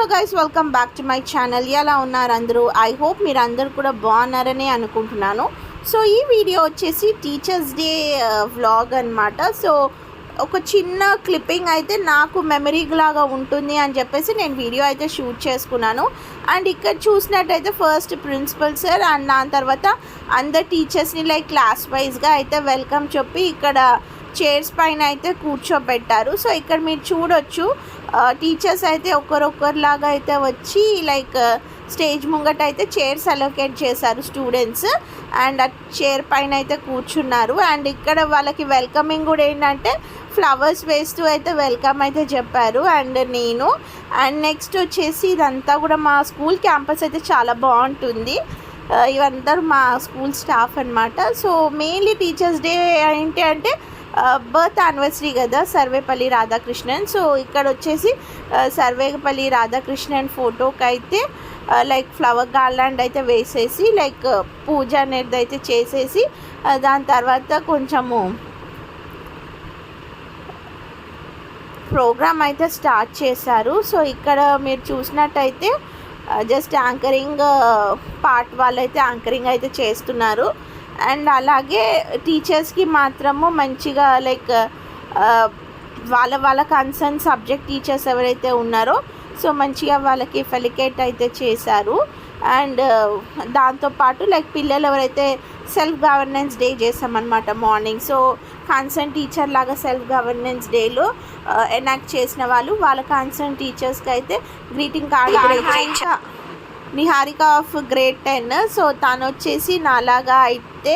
Hello guys welcome back to my channel ఎలా ఉన్నారు అందరూ? ఐ హోప్ మీరు అందరు కూడా బాగున్నారని అనుకుంటున్నాను. సో ఈ వీడియో వచ్చేసి టీచర్స్ డే వ్లాగ్ అనమాట సో ఒక చిన్న క్లిప్పింగ్ అయితే నాకు మెమరీ లాగా ఉంటుంది అని చెప్పేసి నేను వీడియో అయితే షూట్ చేసుకున్నాను. అండ్ ఇక్కడ చూసినట్టయితే ఫస్ట్ ప్రిన్సిపల్ సార్ అండ్ దాని తర్వాత అందరు టీచర్స్ని లైక్ క్లాస్ వైజ్గా అయితే వెల్కమ్ చెప్పి ఇక్కడ చైర్స్ పైన అయితే కూర్చోబెట్టారు. సో ఇక్కడ మీరు చూడొచ్చు టీచర్స్ అయితే ఒకరొకరిలాగా అయితే వచ్చి లైక్ స్టేజ్ ముంగట అయితే చైర్స్ అలొకేట్ చేశారు స్టూడెంట్స్. అండ్ ఆ చైర్ పైన అయితే కూర్చున్నారు. అండ్ ఇక్కడ వాళ్ళకి వెల్కమింగ్ కూడా ఏంటంటే ఫ్లవర్స్ వేస్తూ అయితే వెల్కమ్ అయితే చెప్పారు. అండ్ నేను అండ్ నెక్స్ట్ వచ్చేసి ఇదంతా కూడా మా స్కూల్ క్యాంపస్ అయితే చాలా బాగుంటుంది. ఇవంతా ఇవందరూ మా స్కూల్ స్టాఫ్ అనమాట సో మెయిన్లీ టీచర్స్ డే ఏంటి అంటే బర్త్ యానివర్సరీ కదా సర్వేపల్లి రాధాకృష్ణన్. సో ఇక్కడ వచ్చేసి సర్వేపల్లి రాధాకృష్ణన్ ఫోటోకి అయితే లైక్ ఫ్లవర్ గార్లాండ్ అయితే వేసేసి లైక్ పూజ అనేది అయితే చేసేసి దాని తర్వాత కొంచెము ప్రోగ్రామ్ అయితే స్టార్ట్ చేశారు. సో ఇక్కడ మీరు చూసినట్టయితే జస్ట్ యాంకరింగ్ పార్ట్ వాళ్ళైతే యాంకరింగ్ అయితే చేస్తున్నారు. అండ్ అలాగే టీచర్స్కి మాత్రము మంచిగా లైక్ వాళ్ళ వాళ్ళ కన్సర్న్ సబ్జెక్ట్ టీచర్స్ ఎవరైతే ఉన్నారో సో మంచిగా వాళ్ళకి ఫెలికేట్ అయితే చేశారు. అండ్ దాంతోపాటు లైక్ పిల్లలు ఎవరైతే సెల్ఫ్ గవర్నెన్స్ డే చేసామన్నమాట మార్నింగ్. సో కన్సర్న్ టీచర్ లాగా సెల్ఫ్ గవర్నెన్స్ డేలో ఎనాక్ట్ చేసిన వాళ్ళు వాళ్ళ కన్సర్న్ టీచర్స్కి అయితే greeting card Niharika of grade ten. So తను వచ్చేసి నాలాగా అయితే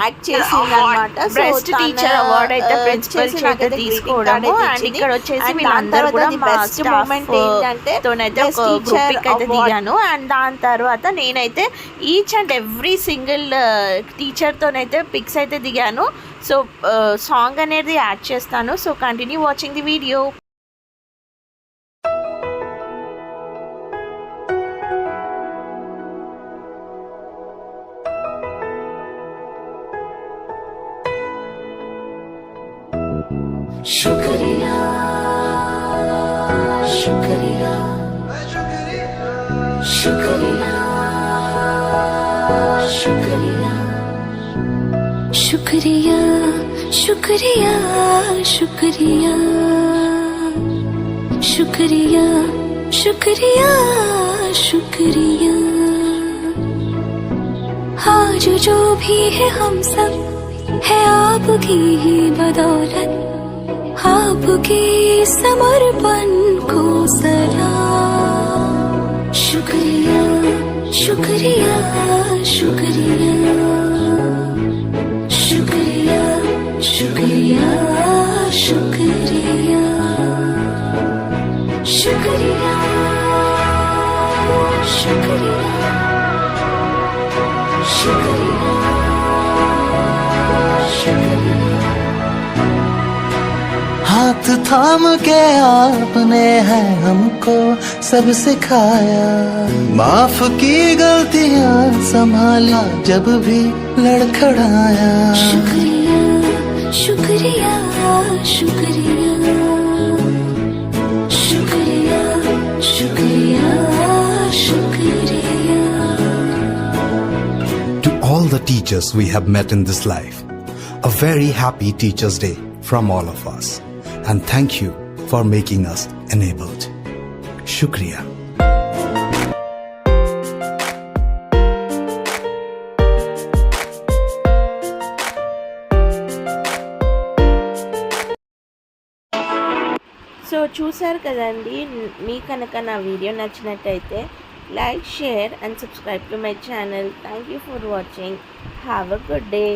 యాక్ట్ చేసింది అనమాట సో teacher award అయితే principal చేత తీసుకోవడము. and ఇక్కడ వచ్చేసి వీళ్ళందరూ కూడా బెస్ట్ మూమెంట్ ఏంటంటే తోనైతే ఒక గ్రూప్ అయితే దిగాను. అండ్ దాని తర్వాత నేనైతే ఈచ్ అండ్ ఎవ్రీ సింగిల్ టీచర్తోనైతే పిక్స్ అయితే దిగాను. సో సాంగ్ అనేది యాడ్ చేస్తాను. So continue watching the video शुक्रिया शुक्रिया शुक्रिया शुक्रिया शुक्रिया शुक्रिया शुक्रिया शुक्रिया शुक्रिया शुक्रिया आज जो भी है हम सब है आपकी ही बदौलत आपके समर्पण को सलाम शुक्रिया शुक्रिया शुक्रिया। शुक्रिया शुक्रिया शुक्रिया। शुक्रिया शुक्रिया। शुक्रिया शुक्रिया। हाथ थाम के आपने है हमको सब सिखाया माफ़ की गलतियाँ संभाला जब भी लड़खड़ाया शुक्रिया शुक्रिया शुक्रिया शुक्रिया शुक्रिया शुक्रिया To all the teachers we have met in this life, a very happy Teachers' Day from all of us. And thank you for making us enabled. Shukriya. So చూసారు కదండి మీ కనుక నా వీడియో నచ్చినట్టయితే like share and subscribe to my channel thank you for watching have a good day